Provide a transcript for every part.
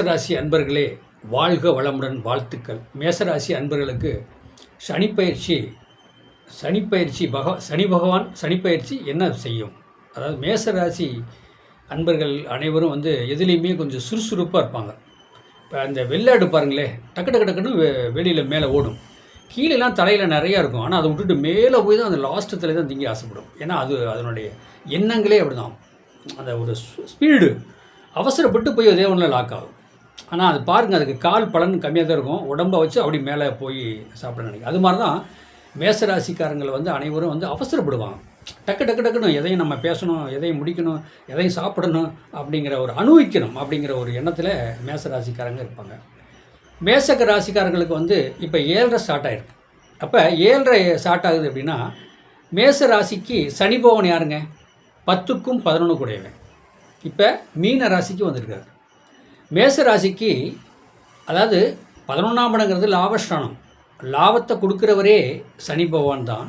மேசராசி அன்பர்களே வாழ்க வளமுடன் வாழ்த்துக்கள். மேசராசி அன்பர்களுக்கு சனிப்பயிற்சி சனிப்பயிற்சி பக சனி பகவான் சனிப்பயிற்சி என்ன செய்யும்? அதாவது மேசராசி அன்பர்கள் அனைவரும் வந்து எதுலேயுமே கொஞ்சம் சுறுசுறுப்பாக இருப்பாங்க. இப்போ அந்த வெள்ளாடு பாருங்களே டக்கு டக்கு டக்குன்னு வெ- வெளியில் மேலே ஓடும். கீழெல்லாம் தலையில் நிறையா இருக்கும். ஆனால் அதை விட்டுட்டு மேலே போய் தான் அந்த லாஸ்ட்டு தலை தான் திங்க ஆசைப்படும். ஏன்னா அது அதனுடைய எண்ணங்களே அப்படி தான் அந்த ஒரு ஸ்பீடு அவசரப்பட்டு போய் அதே ஒன்றில் லாக் ஆகும். ஆனால் அது பாருங்கள் அதுக்கு கால் பலன் கம்மியாக தான் இருக்கும். உடம்பை வச்சு அப்படி மேலே போய் சாப்பிட நினைக்கும் அது மாதிரி தான் மேசராசிக்காரங்களை வந்து அனைவரும் வந்து அவசரப்படுவாங்க. டக்கு டக்கு டக்குன்னு எதையும் நம்ம பேசணும் எதையும் முடிக்கணும் எதையும் சாப்பிடணும் அப்படிங்கிற ஒரு அனுபவிக்கணும் அப்படிங்கிற ஒரு எண்ணத்தில் மேசராசிக்காரங்க இருப்பாங்க. மேசக்க ராசிக்காரங்களுக்கு வந்து இப்போ ஏழரை ஸ்டார்ட் ஆகிருக்கு அப்போ ஏழரை ஸ்டார்ட் ஆகுது அப்படின்னா மேச ராசிக்கு சனி பவன் யாருங்க? பத்துக்கும் பதினொன்று கூடையவன் இப்போ மீன ராசிக்கு வந்திருக்காரு. மேச ராசிக்கு அதாவது பதினொன்றாம் இடங்கிறது லாபஸ்தானம். லாபத்தை கொடுக்குறவரே சனி பகவான் தான்.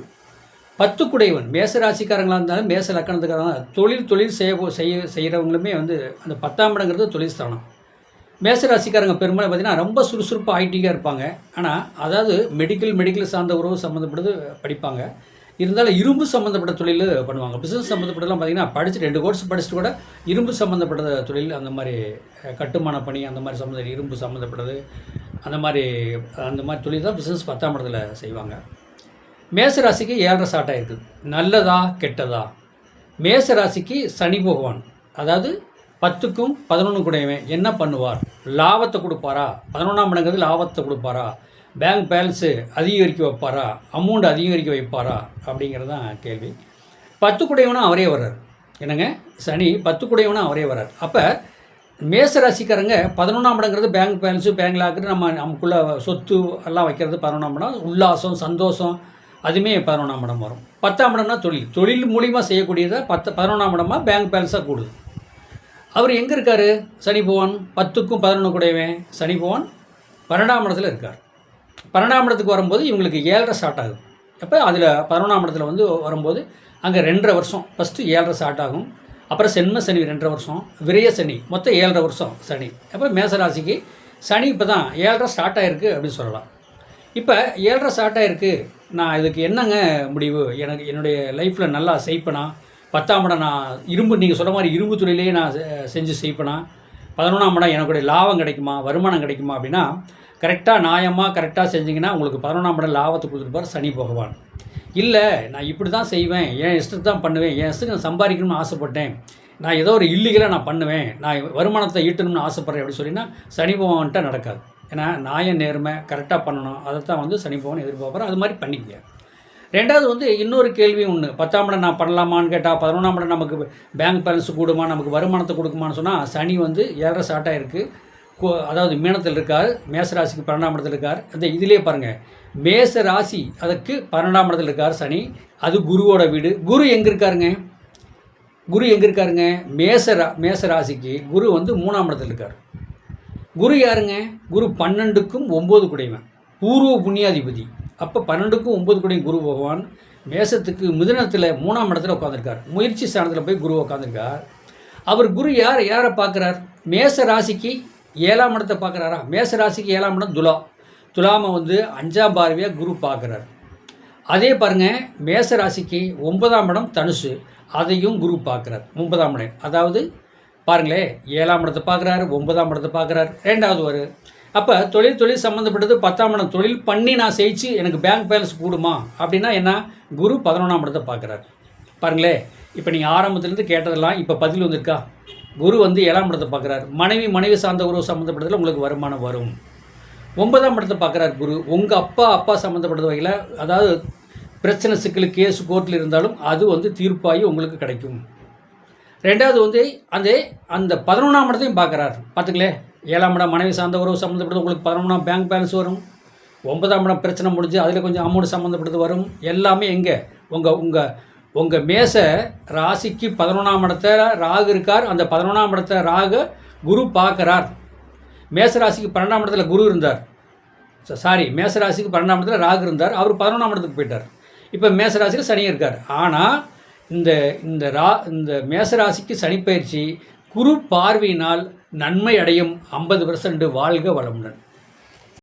பத்து குடைவன் மேசராசிக்காரங்களாக இருந்தாலும் மேச லக்கணத்துக்காரங்க தொழில் தொழில் செய்ய செய்ய செய்கிறவங்களுமே வந்து அந்த பத்தாம் இடங்கிறது தொழில் ஸ்தானம் மேசராசிக்காரங்க பெரும்பாலும் பார்த்தீங்கன்னா ரொம்ப சுறுசுறுப்பாக ஐடிக்காக இருப்பாங்க. ஆனால் அதாவது மெடிக்கல் மெடிக்கல் சார்ந்த உறவு சம்மந்தப்பட்டது படிப்பாங்க. இருந்தாலும் இரும்பு சம்மந்தப்பட்ட தொழில் பண்ணுவாங்க. பிஸ்னஸ் சம்மந்தப்பட்டதெல்லாம் பார்த்தீங்கன்னா படிச்சு ரெண்டு கோர்ஸ் படிச்சுட்டு கூட இரும்பு சம்மந்தப்பட்ட தொழில் அந்த மாதிரி கட்டுமான பணி அந்த மாதிரி சம்மந்த இரும்பு சம்மந்தப்பட்டது அந்த மாதிரி அந்த மாதிரி தொழில் தான் பிஸ்னஸ் பத்தாம் இடத்துல செய்வாங்க. மேசராசிக்கு ஏழரை ஸ்டார்ட் இருக்குது நல்லதா கெட்டதா? மேசராசிக்கு சனி பகவான் அதாவது பத்துக்கும் பதினொன்று கூடையவன் என்ன பண்ணுவார்? லாபத்தை கொடுப்பாரா? பதினொன்றாம் இடங்கிறது லாபத்தை கொடுப்பாரா? பேங்க் பேலன்ஸு அதிகரிக்க வைப்பாரா? அமௌண்ட் அதிகரிக்க வைப்பாரா? அப்படிங்கிறது தான் கேள்வி. பத்து குடையவனும் அவரே வர்றார். என்னங்க? சனி பத்து குடையவனும் அவரே வர்றார். அப்போ மேச ராசிக்காரங்க பதினொன்றாம் இடங்கிறது பேங்க் பேலன்ஸு பேங்க் லாக்கு நம்ம நமக்குள்ளே சொத்து எல்லாம் வைக்கிறது பதினொன்றாம் இடம். உல்லாசம் சந்தோஷம் அதுவுமே பதினொன்றாம் இடம் வரும். பத்தாம் இடம்னா தொழில். தொழில் மூலிமா செய்யக்கூடியதை பத்து பதினொன்றாம் இடமா பேங்க் பேலன்ஸாக கூடுது. அவர் எங்கே இருக்கார்? சனி பகவான். பத்துக்கும் பதினொன்று கூடையவன் சனி பகவான். பன்னெண்டாம் இடத்துல இருக்கார். பன்னெண்டாம் இடத்துக்கு வரும்போது இவங்களுக்கு ஏழரை ஸ்டார்ட் ஆகும் அப்போ அதில் பதினொன்றாம் இடத்துல வந்து வரும்போது அங்கே ரெண்டரை வருஷம். ஃபஸ்ட்டு ஏழரை ஸ்டார்ட் ஆகும். அப்புறம் சென்ம சனி ரெண்டரை வருஷம். விரய சனி மொத்தம் ஏழரை வருஷம் சனி. அப்போ மேசராசிக்கு சனி இப்போ தான் ஏழரை ஸ்டார்ட் ஆகிருக்கு அப்படின்னு சொல்லலாம். இப்போ ஏழரை ஸ்டார்ட் ஆகிருக்கு நான் இதுக்கு என்னங்க முடிவு? எனக்கு என்னுடைய லைஃப்பில் நல்லா செய்ப்பனா? பத்தாம் இடம் நான் இரும்பு நீங்கள் சொல்கிற மாதிரி இரும்பு தொழிலே நான் செஞ்சு செய்ப்பனா? பதினொன்றாம் இடம் எனக்கு லாபம் கிடைக்குமா? வருமானம் கிடைக்குமா அப்படின்னா கரெக்டாக நியாயமாக கரெக்டாக செஞ்சிங்கன்னா உங்களுக்கு பதினொன்றாம் இடம் லாபத்தை கொடுத்துருப்பார் சனி பகவான். இல்லை நான் இப்படி தான் செய்வேன் என் இஷ்டத்தை தான் பண்ணுவேன் என் இஷ்டத்துக்கு நான் சம்பாதிக்கணும்னு ஆசைப்பட்டேன் நான் ஏதோ ஒரு இல்லீகலாக நான் பண்ணுவேன் நான் வருமானத்தை ஈட்டணும்னு ஆசைப்பட்றேன் அப்படின்னு சொல்லினா சனி பகவான்கிட்ட நடக்காது. ஏன்னா நியாய நேர்மை கரெக்டாக பண்ணணும் அதை தான் வந்து சனி பகவான் எதிர்பார்க்குறேன் அது மாதிரி பண்ணிக்க ரெண்டாவது வந்து இன்னொரு கேள்வி ஒன்று பத்தாம் இடம் நான் பண்ணலாமான்னு கேட்டால் பதினொன்றாம் இடம் நமக்கு பேங்க் பேலன்ஸ் கூடுமா நமக்கு வருமானத்தை கொடுக்குமான்னு சொன்னால் சனி வந்து ஏற ஸ்டார்ட் ஆகிருக்கு அதாவது மீனத்தில் இருக்கார் மேச ராசிக்கு பன்னெண்டாம் இடத்துல இருக்கார். அந்த இதிலே பாருங்கள் மேச ராசி அதுக்கு பன்னெண்டாம் இடத்துல இருக்கார் சனி. அது குருவோட வீடு. குரு எங்கே இருக்காருங்க? குரு எங்கே இருக்காருங்க? மேச ரா மேச ராசிக்கு குரு வந்து மூணாம் இடத்துல இருக்கார். குரு யாருங்க? குரு பன்னெண்டுக்கும் ஒம்பது குடைவன் பூர்வ புண்ணியாதிபதி. அப்போ பன்னெண்டுக்கும் ஒம்பது குடையும் குரு பகவான். மேசத்துக்கு மிதுனத்தில் மூணாம் இடத்துல உட்காந்துருக்கார் முயற்சி ஸ்தானத்தில் போய் குரு உட்காந்துருக்கார் அவர் குரு யார்? யாரை பார்க்குறார்? மேச ராசிக்கு ஏழாம் இடத்தை பார்க்குறாரா? மேச ராசிக்கு ஏழாம் இடம் துலா. துலாமை வந்து அஞ்சாம் பார்வையாக குரு பார்க்குறாரு. அதே பாருங்க மேச ராசிக்கு ஒன்பதாம் இடம் தனுசு. அதையும் குரு பார்க்குறார். ஒன்பதாம் இடம். அதாவது பாருங்களேன் ஏழாம் இடத்தை பார்க்குறாரு ஒன்பதாம் இடத்தை பார்க்குறாரு. ரெண்டாவது ஒரு அப்போ தொழில் தொழில் சம்மந்தப்பட்டது பத்தாம் இடம். தொழில் பண்ணி நான் ஜெயிச்சு எனக்கு பேங்க் பேலன்ஸ் கூடுமா? அப்படின்னா என்ன? குரு பதினொன்றாம் இடத்தை பார்க்குறாரு. பாருங்களேன் இப்போ நீங்கள் ஆரம்பத்துலேருந்து கேட்டதெல்லாம் இப்போ பதில் வந்திருக்கா? குரு வந்து ஏழாம் இடத்தை பார்க்குறாரு. மனைவி மனைவி சார்ந்த உறவு சம்மந்தப்பட்டதில் உங்களுக்கு வருமானம் வரும். ஒன்பதாம் இடத்தை பார்க்குறாரு குரு. உங்கள் அப்பா அப்பா சம்மந்தப்பட்ட வகையில் அதாவது பிரச்சனை சிக்கல் கேஸ் கோர்ட்டில் இருந்தாலும் அது வந்து தீர்ப்பாகி உங்களுக்கு கிடைக்கும். ரெண்டாவது வந்து அந்த அந்த பதினொன்றாம் இடத்தையும் பார்க்குறாரு. பார்த்துங்களே ஏழாம் இடம் மனைவி சார்ந்த உறவு சம்மந்தப்பட்டது உங்களுக்கு பதினொன்றாம் பேங்க் பேலன்ஸ் வரும். ஒன்பதாம் இடம் பிரச்சனை முடிஞ்சு அதில் கொஞ்சம் அமௌண்ட் சம்மந்தப்பட்டது வரும். எல்லாமே எங்கே? உங்கள் உங்கள் உங்கள் மேச ராசிக்கு பதினொன்றாம் இடத்துல ராகு இருக்கார். அந்த பதினொன்றாம் இடத்துல ராகு குரு பார்க்குறார். மேச ராசிக்கு பன்னெண்டாம் இடத்துல குரு இருந்தார். சாரி மேச ராசிக்கு பன்னெண்டாம் இடத்துல ராகு இருந்தார். அவர் பதினொன்றாம் இடத்துக்கு போயிட்டார். இப்போ மேச ராசியில் சனி இருக்கார். ஆனால் இந்த இந்த ரா இந்த மேச ராசிக்கு சனிப்பயிற்சி குரு பார்வையினால் நன்மை அடையும் ஐம்பது வாழ்க வளமுடன்.